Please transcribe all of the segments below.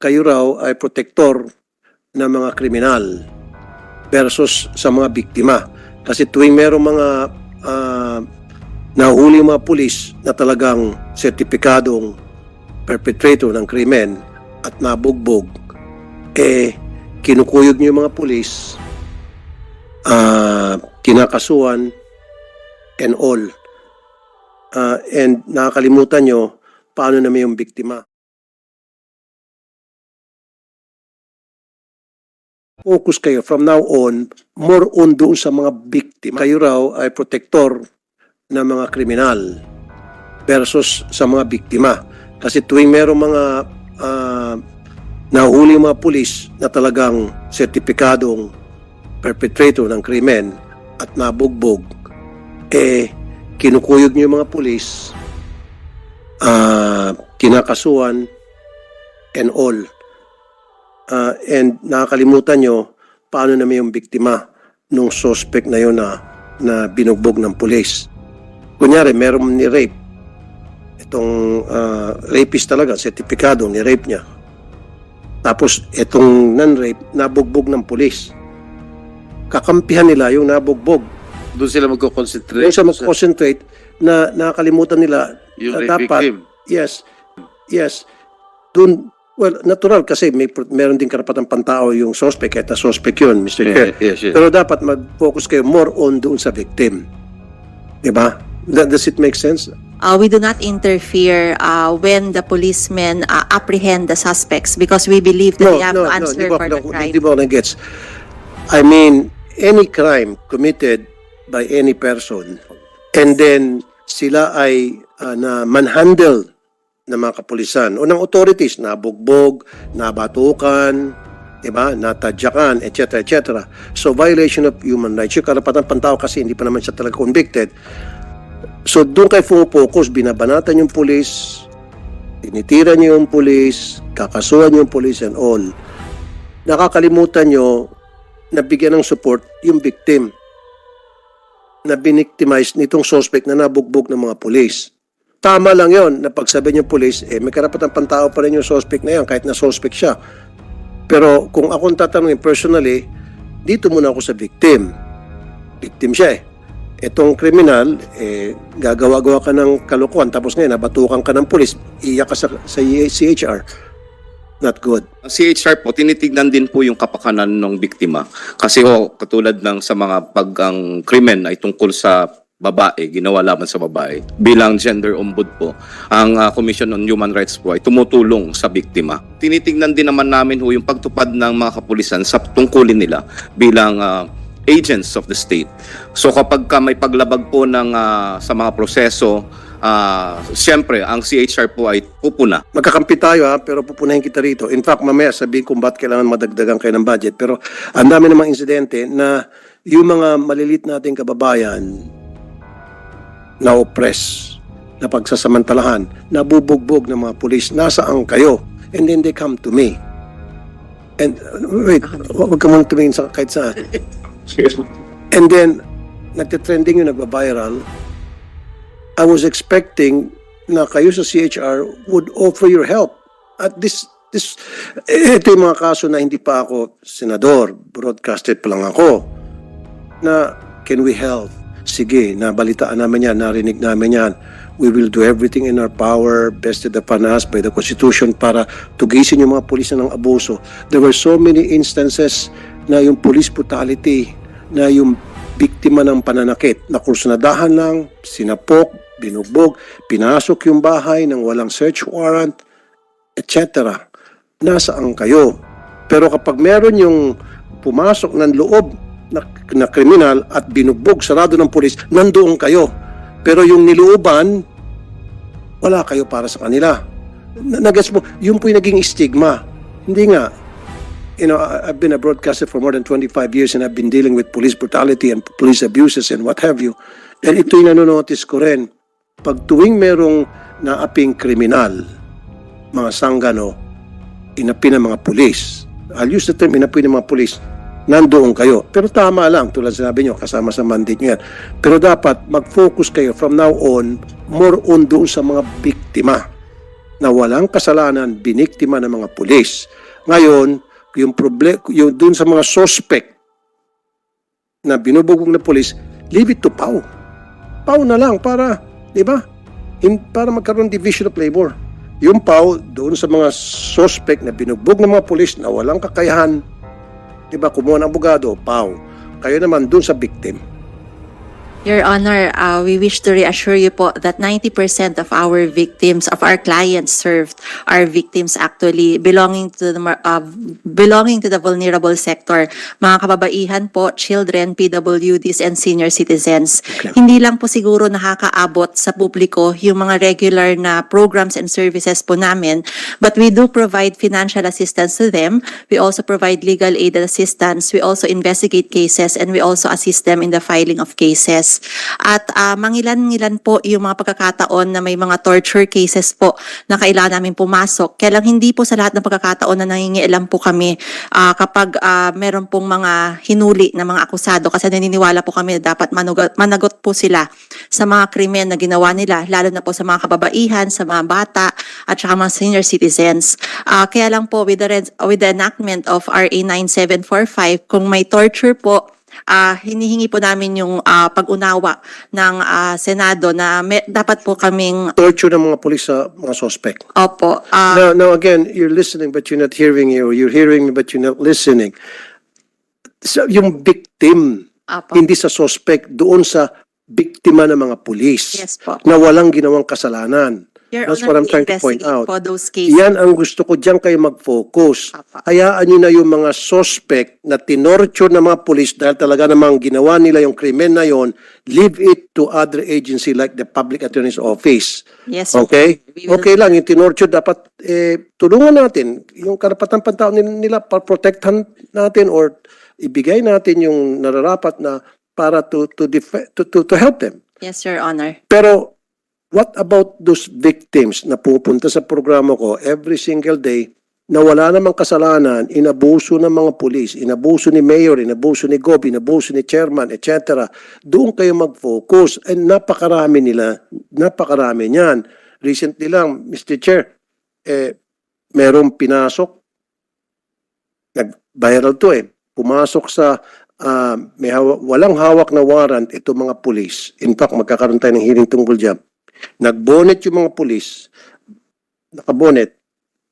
kayo raw ay protektor ng mga kriminal versus sa mga biktima. Kasi tuwing merong mga ah, nahuli mga pulis na talagang sertipikadong perpetrator ng krimen at nabugbog, eh, kinukuyog niyo yung mga pulis, ah, kinakasuhan, and all. Ah, and nakakalimutan nyo, paano naman yung biktima. Focus kayo from now on, more on doon sa mga biktima. Kayo raw ay protektor ng mga kriminal versus sa mga biktima. Kasi tuwing merong mga ah, nahuli mga pulis na talagang sertipikadong perpetrator ng krimen at nabugbog, eh, kinukuyog niyo mga pulis, ah, kinakasuhan, and all. Ah, and nakakalimutan nyo, paano naman yung biktima nung suspect na yun na, na binugbog ng pulis. Kunyari, meron ni rape. Itong ah, rapist talaga, sertipikado, ni rape niya. Tapos, itong non-rape, nabugbog ng pulis. Kakampihan nila yung nabugbog. Doon sila magko-concentrate. Doon sa mag-concentrate na nakakalimutan nila Yung na rape victim. Yes. Yes. Doon, well, natural kasi may meron din karapatang pantao yung suspect kahit na suspect yun, Mr. Chair. Yeah, yes, yes. Pero dapat mag-focus kayo more on doon sa victim. Diba? That, does it make sense? Uh, we do not interfere uh, when the policemen uh, apprehend the suspects because we believe that they have to answer di ba for ako- the crime. Di ba ako gets? I mean, any crime committed by any person and then sila ay ah, na manhandle ng mga kapulisan o ng authorities, nabugbog, nabatukan, di ba, natadyakan, etc., etc. So, violation of human rights. Yung karapatan pantao kasi hindi pa naman siya talaga convicted. So, doon kayo focus, binabanatan yung pulis, tinitira niyo yung pulis, kakasuhan yung pulis and all. Nakakalimutan niyo na bigyan ng support yung victim na biniktimized nitong suspect na nabugbog ng mga pulis. Tama lang yon na pagsabi niyo pulis, eh, may karapatan pantao pa rin yung suspect na yan kahit na suspect siya. Pero kung akong tatanungin personally, dito muna ako sa victim. Victim siya eh. Itong kriminal, eh, gagawa-gawa ka ng kalokohan tapos ngayon nabatukan ka ng pulis, iyak ka sa, sa CHR. Not good. Ang CHR po, tinitignan din po yung kapakanan ng biktima. Kasi ho, katulad ng sa mga pag ang krimen ay tungkol sa babae, ginawa laban sa babae. Bilang gender ombud po, ang ah, Commission on Human Rights po ay tumutulong sa biktima. Tinitignan din naman namin ho yung pagtupad ng mga kapulisan sa tungkulin nila bilang ah, agents of the state. So kapag ka may paglabag po ng ah, sa mga proseso, ah, siyempre ang CHR po ay pupuna Magkakampi tayo ha, pero pupunahin kita rito. In fact, mamaya sabihin kung ba't kailangan madagdagan kayo ng budget. Pero ang dami namang insidente na yung mga malilit nating kababayan na oppress, na pagsasamantalahan, nabubugbog ng mga pulis, nasaan kayo? And then they come to me. And wait, hu- huwag ka muna tumingin sa kahit saan. And then, nagtitrending yung nagba-viral. I was expecting na kayo sa CHR would offer your help. At this, this, ito yung mga kaso na hindi pa ako senador, broadcasted pa lang ako, na can we help? Sige, nabalitaan namin yan, narinig namin yan. We will do everything in our power, bested upon us by the Constitution para tugisin yung mga pulis na ng abuso. There were so many instances na yung police brutality, na yung biktima ng pananakit, na kursunadahan lang, sinapok, binugbog, pinasok yung bahay ng walang search warrant, etc. Nasaan kayo? Pero kapag meron yung pumasok ng loob na, na kriminal at binugbog, sarado ng pulis, nandoon kayo. Pero yung nilooban, wala kayo para sa kanila. Na- Nagets mo, yun po yung naging stigma. Hindi nga. You know, I've been a broadcaster for more than 25 years and I've been dealing with police brutality and police abuses and what have you. And ito yung nanonotice ko rin. Pag tuwing merong naaping kriminal, mga sanggano, inapi ng mga pulis. I'll use the term inapi ng mga pulis. Nandoon kayo. Pero tama lang, tulad sinabi nyo, kasama sa mandate nyo yan. Pero dapat mag-focus kayo from now on, more on doon sa mga biktima. na walang kasalanan biniktima ng mga pulis. Ngayon, yung problem yung dun sa mga suspect na binubugong na pulis, leave it to PAW. PAW na lang para, di ba? Para magkaroon division of labor. Yung PAW, doon sa mga suspect na binugbog ng mga pulis na walang kakayahan, di ba, kumuha ng abogado, PAW. Kayo naman doon sa victim. Your Honor, uh, we wish to reassure you po that 90% of our victims, of our clients served, are victims actually belonging to the uh, belonging to the vulnerable sector. Mga kababaihan po, children, PWDs, and senior citizens. Okay. Hindi lang po siguro nakakaabot sa publiko yung mga regular na programs and services po namin, but we do provide financial assistance to them. We also provide legal aid assistance. We also investigate cases and we also assist them in the filing of cases. At ah, mangilan-ngilan po yung mga pagkakataon na may mga torture cases po na kailangan namin pumasok. Kaya lang hindi po sa lahat ng pagkakataon na nangingialam po kami ah, kapag ah, meron pong mga hinuli na mga akusado kasi naniniwala po kami na dapat manugot, managot po sila sa mga krimen na ginawa nila, lalo na po sa mga kababaihan, sa mga bata, at saka mga senior citizens. Ah, kaya lang po with the, with the enactment of RA 9745, kung may torture po, ah hinihingi po namin yung ah, pag-unawa ng ah, Senado na may- dapat po kaming, Torture ng mga pulis sa mga suspect. opo, ah, Now, now again, you're listening but you're not hearing or you're hearing me but you're not listening. So, yung victim, opo. hindi sa suspect, doon sa biktima ng mga pulis Yes po. na walang ginawang kasalanan. Your That's Honor, what I'm trying to point out. po those cases. Yan ang gusto ko, diyan kayo mag-focus. Hayaan nyo na yung mga suspect na tinorture ng mga pulis dahil talaga namang ginawa nila yung krimen na yon, leave it to other agency like the Public Attorney's Office. Yes, sir. Okay? Okay lang, yung tinorture dapat eh, tulungan natin. Yung karapatan pantao nila, nila protektahan natin or ibigay natin yung nararapat na para to to, to, to, to help them. Yes, Your Honor. Pero what about those victims na pupunta sa programa ko every single day na wala namang kasalanan, inabuso ng mga pulis, inabuso ni mayor, inabuso ni gob, inabuso ni chairman, etc. Doon kayo mag-focus. And napakarami nila, napakarami niyan. Recently lang, Mr. Chair, eh, merong pinasok, nag-viral to eh, pumasok sa ah, may hawa- walang hawak na warrant ito mga pulis. In fact, magkakaroon tayo ng hearing tungkol dyan. Nagbonet yung mga pulis, nakabonet,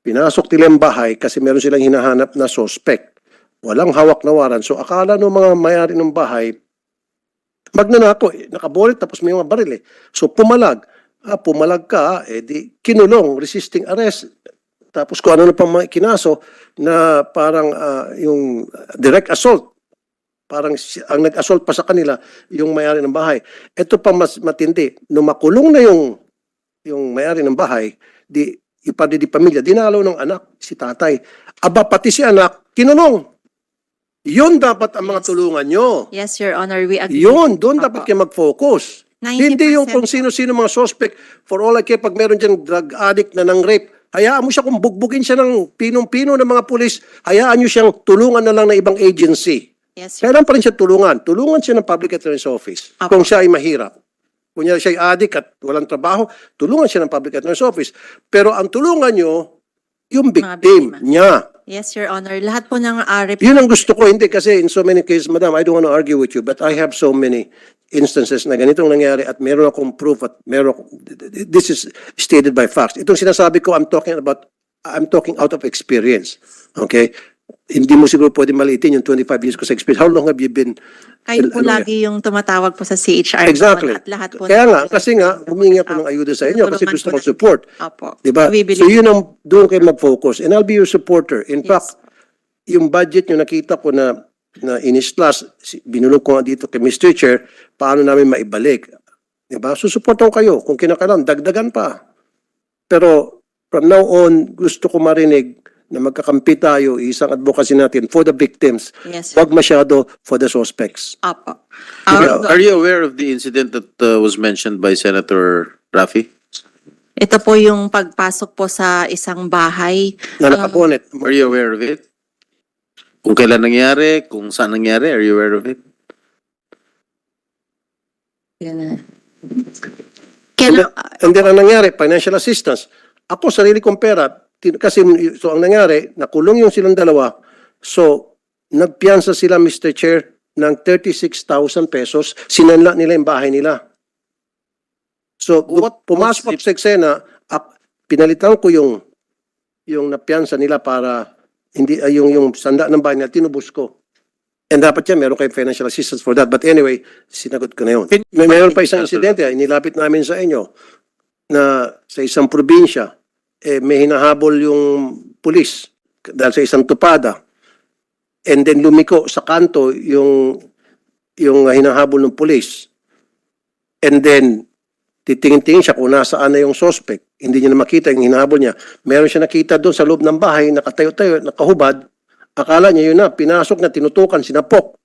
pinasok nila yung bahay kasi meron silang hinahanap na suspect. Walang hawak na warrant. So akala ng mga mayari ng bahay, magnanako, eh, nakabonet tapos may mga baril eh. So pumalag. Ah, pumalag ka, eh di kinulong, resisting arrest. Tapos kung ano na pang kinaso na parang ah, yung direct assault. Parang si- ang nag-assault pa sa kanila yung may-ari ng bahay. Ito pa mas matindi. Nung makulong na yung yung may-ari ng bahay, di padre di pamilya, dinalaw ng anak, si tatay. Aba, pati si anak, kinulong. Yun dapat ang mga tulungan nyo. Yes, Your Honor, we agree. Yun, doon Opo. dapat kayo mag-focus. 90% Hindi yung kung sino-sino mga suspect. For all I care, pag meron dyan drug addict na nang rape, hayaan mo siya kung bugbugin siya ng pinong-pino ng mga pulis, hayaan nyo siyang tulungan na lang ng ibang agency. Yes, Your Kailan pa rin siya tulungan? Tulungan siya ng public attorney's office. Apo. Kung siya ay mahirap. Kung siya ay addict at walang trabaho, tulungan siya ng public attorney's office. Pero ang tulungan nyo, yung victim biktima. niya. Yes, Your Honor. Lahat po ng uh, rep- Yun ang gusto ko. Hindi kasi in so many cases, madam, I don't want to argue with you, but I have so many instances na ganitong nangyari at meron akong proof at meron akong, this is stated by facts. Itong sinasabi ko, I'm talking about, I'm talking out of experience. Okay? Hindi mo siguro pwede maliitin yung 25 years ko sa experience. How long have you been? Kayo po ano yan? lagi yung tumatawag po sa CHR. Exactly. At lahat po. Kaya ng- nga, kasi nga, humingi ako ng ayuda sa inyo kasi gusto ko support. Opo. Diba? So yun ang, doon kayo mag-focus. And I'll be your supporter. In Yes. fact, yung budget nyo nakita ko na na inislas, binulong ko nga dito kay Mr. Chair, paano namin maibalik. Diba? Susuportan ko kayo. Kung kinakailangan, dagdagan pa. Pero from now on, gusto ko marinig na magkakampi tayo, isang advocacy natin for the victims, Yes, wag masyado for the suspects. Opo. Yeah. Uh, Are you aware of the incident that uh, was mentioned by Senator Rafi? ito po yung pagpasok po sa isang bahay. Na nakabonet. Are you aware of it? Kung kailan nangyari, kung saan nangyari, are you aware of it? Yan. Kailan, And then ang nangyari, financial assistance. Ako, sarili kong pera, kasi so ang nangyari, nakulong yung silang dalawa, so nagpiyansa sila, Mr. Chair, ng 36,000 pesos, sinanla nila yung bahay nila. So, What- pumasok what's sa eksena, ap- pinalitan ko yung yung napiyansa nila para hindi ay yung yung sanda ng bahay nila tinubos ko. And dapat yan, meron kayong financial assistance for that. But anyway, sinagot ko na yun. May meron pa isang insidente, inilapit namin sa inyo na sa isang probinsya, eh, may hinahabol yung pulis dahil sa isang tupada. And then lumiko sa kanto yung yung hinahabol ng pulis. And then titingin-tingin siya kung nasaan na yung suspect. Hindi niya na makita yung hinahabol niya. Meron siya nakita doon sa loob ng bahay, nakatayo-tayo, nakahubad. Akala niya yun na, pinasok na, tinutukan, sinapok.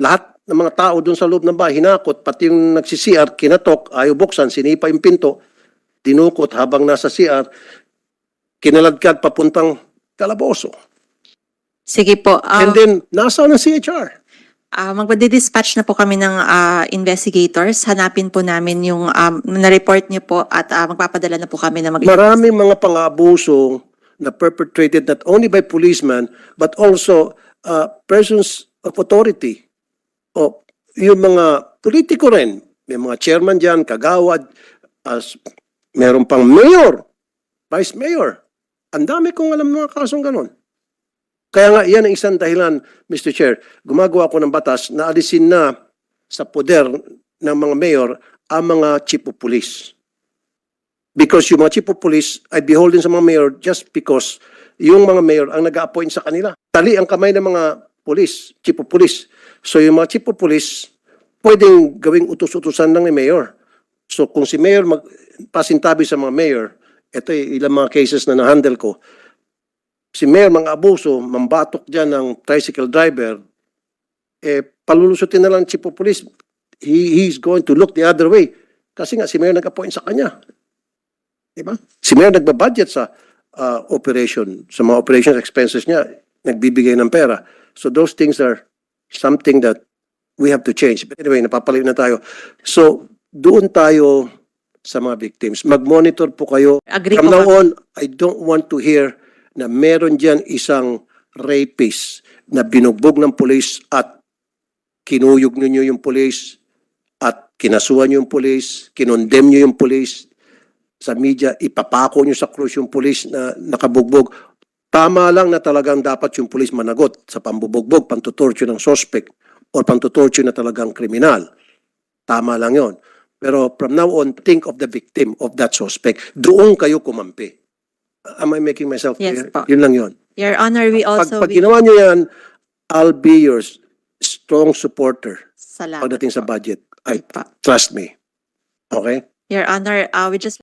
Lahat ng mga tao doon sa loob ng bahay, hinakot, pati yung nagsi-CR, kinatok, ayaw buksan, sinipa yung pinto, dinukot habang nasa CR, kinaladkad papuntang kalaboso. Sige po. um, And then, nasa ang CHR? Ah, magpadi-dispatch na po kami ng ah, investigators. Hanapin po namin yung um, na-report niyo po at ah, magpapadala na po kami na mag- Maraming mga pang-abuso na perpetrated not only by policemen but also uh, persons of authority. O yung mga politiko rin. May mga chairman dyan, kagawad, as meron pang mayor, vice mayor. Ang dami kong alam mga kasong ganon. Kaya nga, yan ang isang dahilan, Mr. Chair. Gumagawa ko ng batas na alisin na sa poder ng mga mayor ang mga chief of police. Because yung mga chief of police ay beholden sa mga mayor just because yung mga mayor ang nag-appoint sa kanila. Tali ang kamay ng mga police, chief of police. So yung mga chief of police, pwedeng gawing utos-utusan ng mayor. So kung si mayor magpasintabi sa mga mayor, ito ay ilang mga cases na na-handle ko, si mayor mga abuso, mambatok dyan ng tricycle driver, eh, palulusutin na lang of police. He, he's going to look the other way. Kasi nga, si mayor nag-appoint sa kanya. Diba? Si Mayor nagbabudget sa uh, operation, sa mga operation expenses niya, nagbibigay ng pera. So those things are something that we have to change. But anyway, napapalayo na tayo. So, doon tayo sa mga victims. Mag-monitor po kayo. Agree From now on, I don't want to hear na meron dyan isang rapist na binugbog ng police at kinuyog ninyo yung police at kinasuhan nyo yung police, kinondemn nyo yung police, sa media, ipapako nyo sa krus yung pulis na nakabugbog. Tama lang na talagang dapat yung pulis managot sa pambubugbog, pantutorture ng suspect or pantutorture na talagang kriminal. Tama lang yon. Pero from now on, think of the victim of that suspect. Doon kayo kumampi. Am I making myself Yes clear? po. Yun lang yun. Your Honor, we Pag, also... pag ginawa nyo yan, I'll be your strong supporter Salamat pagdating sa budget. I trust me. Okay? Your Honor, uh, we just